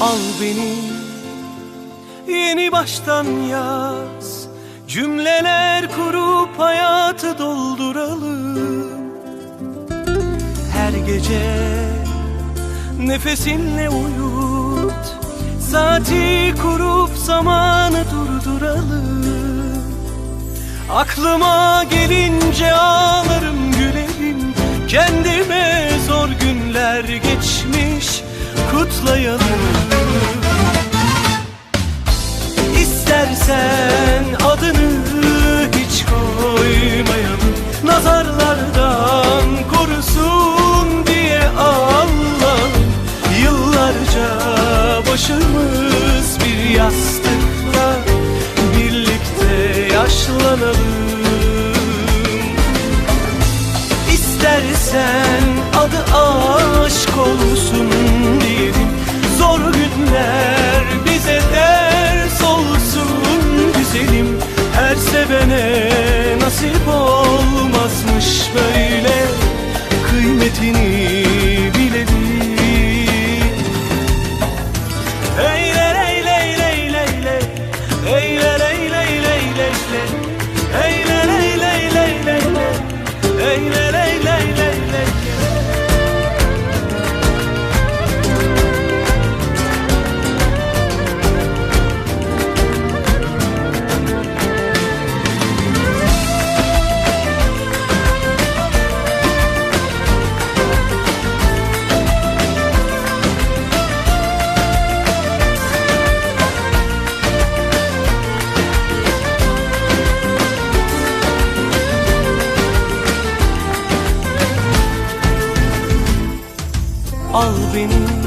Al beni. Yeni baştan yaz. Cümleler kurup hayatı dolduralım. Her gece nefesinle uyut. Saati kurup zamanı durduralım. Aklıma gelince ağlarım gülerim. Kendime zor günler geçmiş kutlayalım. İstersen adını hiç koymayalım. Nazarlardan korusun diye Allah Yıllarca başımız bir yastıkta Birlikte yaşlanalım. İstersen adı aşk olsun nasip olmazmış böyle Kıymetini Eyle ley ley ley ley Eyle ley ley ley ley ley Eyle ley ley ley ley ley Eyle Al beni